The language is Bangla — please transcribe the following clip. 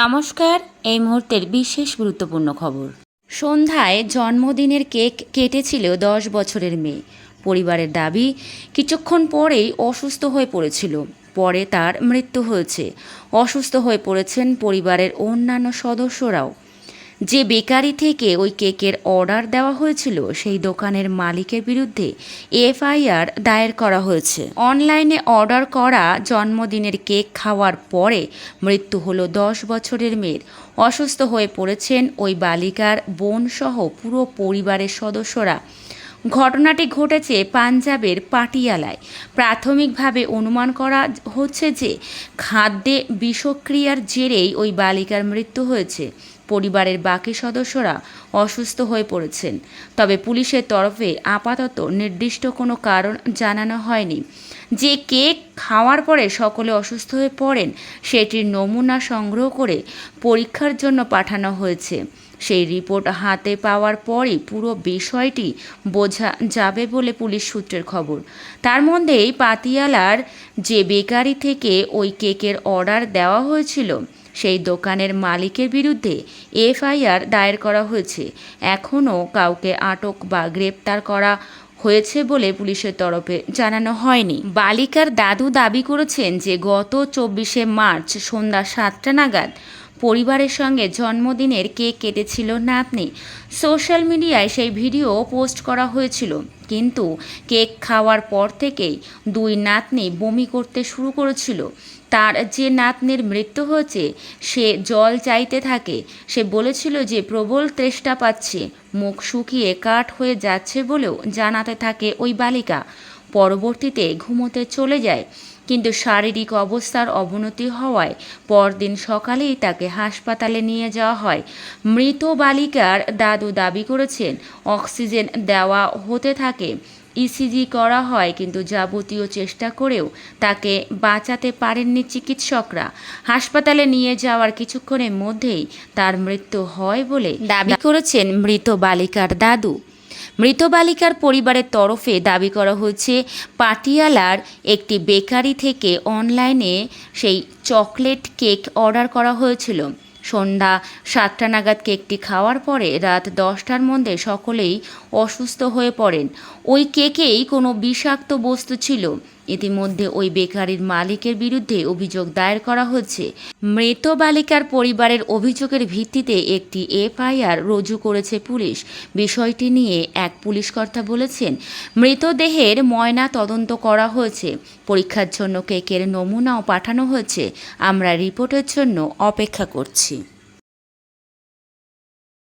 নমস্কার, এই মুহূর্তের বিশেষ গুরুত্বপূর্ণ খবর। সন্ধ্যায় জন্মদিনের কেক কেটেছিল দশ বছরের মেয়ে। পরিবারের দাবি, কিছুক্ষণ পরেই অসুস্থ হয়ে পড়েছিল। পরে তার মৃত্যু হয়েছে। অসুস্থ হয়ে পড়েছেন পরিবারের অন্যান্য সদস্যরাও। যে বেকারি থেকে ওই কেকের অর্ডার দেওয়া হয়েছিল, সেই দোকানের মালিকের বিরুদ্ধে এফআইআর দায়ের করা হয়েছে। অনলাইনে অর্ডার করা জন্মদিনের কেক খাওয়ার পরে মৃত্যু হলো দশ বছরের মেয়ের। অসুস্থ হয়ে পড়েছেন ওই বালিকার বোনসহ পুরো পরিবারের সদস্যরা। ঘটনাটি ঘটেছে পাঞ্জাবের পাটিয়ালায়। প্রাথমিকভাবে অনুমান করা হচ্ছে যে খাদ্যে বিষক্রিয়ার জেরেই ওই বালিকার মৃত্যু হয়েছে। পরিবারের বাকি সদস্যরা অসুস্থ হয়ে পড়েছেন। তবে পুলিশের তরফে আপাতত নির্দিষ্ট কোনো কারণ জানানো হয়নি। যে কেক খাওয়ার পরে সকলে অসুস্থ হয়ে পড়েন, সেটির নমুনা সংগ্রহ করে পরীক্ষার জন্য পাঠানো হয়েছে। সেই রিপোর্ট হাতে পাওয়ার পরই পুরো বিষয়টি বোঝা যাবে বলে পুলিশ সূত্রের খবর। তার মধ্যেই পাতিয়ালার যে বেকারি থেকে ওই কেকের অর্ডার দেওয়া হয়েছিল, সেই দোকানের মালিকের বিরুদ্ধে এফআইআর দায়ের করা হয়েছে। এখনও কাউকে আটক বা গ্রেপ্তার করা হয়েছে বলে পুলিশের তরফে জানানো হয়নি। বালিকার দাদু দাবি করেছেন যে গত চব্বিশে মার্চ সন্ধ্যা সাতটা নাগাদ পরিবারের সঙ্গে জন্মদিনের কেক কেটেছিল নাতনি। সোশ্যাল মিডিয়ায় সেই ভিডিও পোস্ট করা হয়েছিল। কিন্তু কেক খাওয়ার পর থেকেই দুই নাতনি বমি করতে শুরু করেছিল। তার যে নাতনির মৃত্যু হয়েছে, সে জল চাইতে থাকে। সে বলেছিল যে, প্রবল তেষ্টা পাচ্ছে। মুখ শুকিয়ে কাঠ হয়ে যাচ্ছে বলেও জানাতে থাকে ওই বালিকা। পরবর্তীতে ঘুমোতে চলে যায়। কিন্তু শারীরিক অবস্থার অবনতি হওয়ায় পরদিন সকালেই তাকে হাসপাতালে নিয়ে যাওয়া হয়। মৃত বালিকার দাদু দাবি করেছেন, অক্সিজেন দেওয়া হতে থাকে, ইসিজি করা হয় কিন্তু যাবতীয় চেষ্টা করেও তাকে বাঁচাতে পারেননি চিকিৎসকরা। হাসপাতালে নিয়ে যাওয়ার কিছুক্ষণের মধ্যেই তার মৃত্যু হয় বলে দাবি করেছেন মৃত বালিকার দাদু। মৃত বালিকার পরিবারের তরফে দাবি করা হয়েছে, পাটিয়ালার একটি বেকারি থেকে অনলাইনে সেই চকলেট কেক অর্ডার করা হয়েছিল। সন্ধ্যা সাতটা নাগাদ কেকটি খাওয়ার পরে রাত দশটার মধ্যে সকলেই অসুস্থ হয়ে পড়েন। ওই কেকেই কোনো বিষাক্ত বস্তু ছিল। ইতিমধ্যে ওই বেকারির মালিকের বিরুদ্ধে অভিযোগ দায়ের করা হচ্ছে। মৃত বালিকার পরিবারের অভিযোগের ভিত্তিতে একটি এফআইআর রুজু করেছে পুলিশ। বিষয়টি নিয়ে এক পুলিশ কর্তা বলেছেন, মৃতদেহের ময়না তদন্ত করা হয়েছে। পরীক্ষার জন্য কেকের নমুনাও পাঠানো হয়েছে। আমরা রিপোর্টের জন্য অপেক্ষা করছি।